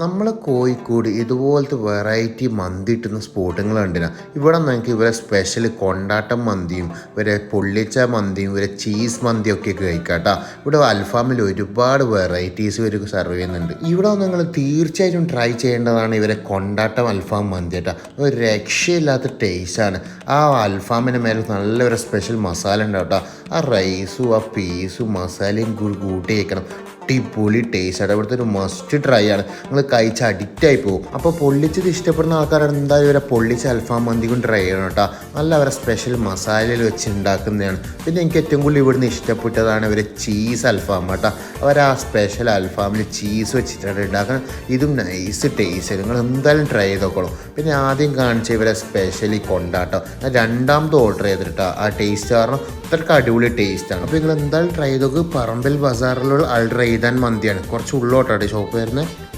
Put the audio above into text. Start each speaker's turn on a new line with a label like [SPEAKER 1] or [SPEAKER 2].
[SPEAKER 1] നമ്മൾ കോഴിക്കോട് ഇതുപോലത്തെ വെറൈറ്റി മന്തി കിട്ടുന്ന സ്പോട്ടുകൾ ഇവിടെ നിങ്ങൾക്ക് ഇവരെ സ്പെഷ്യൽ കൊണ്ടാട്ടം മന്തിയും ഇവരെ പൊള്ളിച്ച മന്തിയും ഇവരെ ചീസ് മന്തിയും ഒക്കെ കഴിക്കാട്ടോ. ഇവിടെ അൽഫാമിൽ ഒരുപാട് വെറൈറ്റീസ് ഇവർ സെർവ് ചെയ്യുന്നുണ്ട്. ഇവിടെ നിങ്ങൾ തീർച്ചയായിട്ടും ട്രൈ ചെയ്യേണ്ടതാണ് ഇവരെ കൊണ്ടാട്ടം അൽഫാം മന്തി കേട്ടോ ഒരു രക്ഷയില്ലാത്ത ടേസ്റ്റാണ് ആ അൽഫാമിന്റെ മേലെ നല്ലൊരു സ്പെഷ്യൽ മസാല ഉണ്ടാവും കേട്ടോ ആ റൈസും ആ പീസും മസാലയും കൂടി കൂട്ടി വയ്ക്കണം അടിപൊളി ടേസ്റ്റ് ആണ് ഇവിടുത്തെ ഒരു മസ്റ്റ് ട്രൈ ആണ്. നിങ്ങൾ കഴിച്ച് അഡിക്റ്റ് ആയി പോകും. അപ്പോൾ പൊള്ളിച്ചത് ഇഷ്ടപ്പെടുന്ന ആൾക്കാർ എന്തായാലും ഇവരെ പൊള്ളിച്ച അൽഫാം മന്തിക്കും ട്രൈ ചെയ്യണം കേട്ടോ നല്ല അവരെ സ്പെഷ്യൽ മസാലയിൽ വെച്ച് ഉണ്ടാക്കുന്നതാണ് പിന്നെ എനിക്ക് ഏറ്റവും കൂടുതൽ ഇവിടുന്ന് ഇഷ്ടപ്പെട്ടതാണ് ഇവരെ ചീസ് അൽഫാം കേട്ടോ അവർ ആ സ്പെഷ്യൽ അൽഫാമിൽ ചീസ് വെച്ചിട്ടാണ് ഉണ്ടാക്കുന്നത് ഇതും നൈസ് ടേസ്റ്റ് നിങ്ങൾ എന്തായാലും ട്രൈ ചെയ്ത് നോക്കണം. പിന്നെ ആദ്യം കാണിച്ച ഇവരെ സ്പെഷ്യലി കൊണ്ടാട്ടോ ഞാൻ രണ്ടാമത് ഓർഡർ ചെയ്തിട്ടാ ആ ടേസ്റ്റ് കാരണം അത്രയ്ക്ക് അടിപൊളി ടേസ്റ്റാണ് അപ്പോൾ നിങ്ങൾ എന്തായാലും ട്രൈ ചെയ്ത് പറമ്പൽ ബസാറിലുള്ള അൾ റെയ്താൻ മന്തിയാണ്. കുറച്ച് ഉള്ളോട്ടാണ് ഷോപ്പ് വരുന്നത്